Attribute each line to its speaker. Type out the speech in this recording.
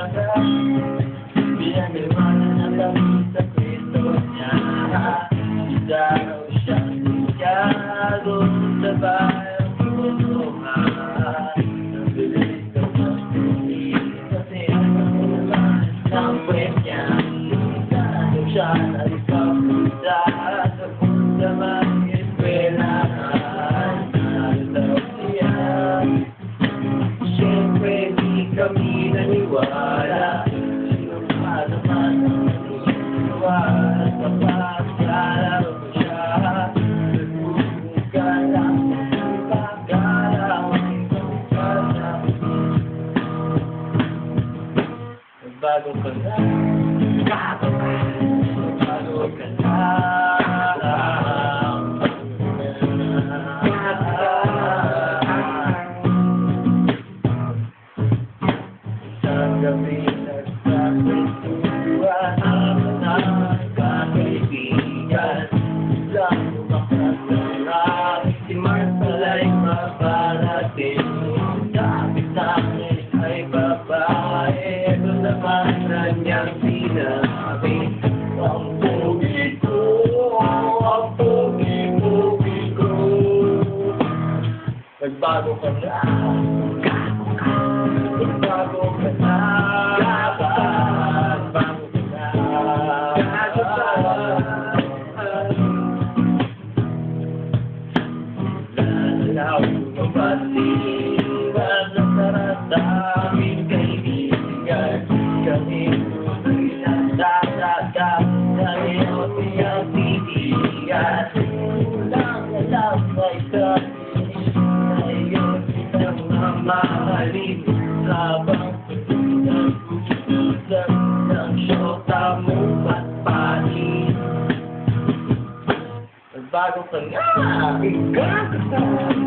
Speaker 1: cantar, y a mi. Bago ka na. gabi nagkakwentuhan na kakaibigan sa makasarap si Martalay sa akin ay babae ito naman na niyang sinabi ang pugi ko ang pugi-pugi ko nagbago ka na. Nagbago ka na. Lalaw yung baliwan na karaming kaibigan. Kami pinagdadagdag sa iyong iyong titigan. Kulang na lang may kalis na iyong pinagmamahalin. Habang nagkukusan ng syota mo at panin. Nagbago ka nga, ikaw ka Nagbago ka nga, ikaw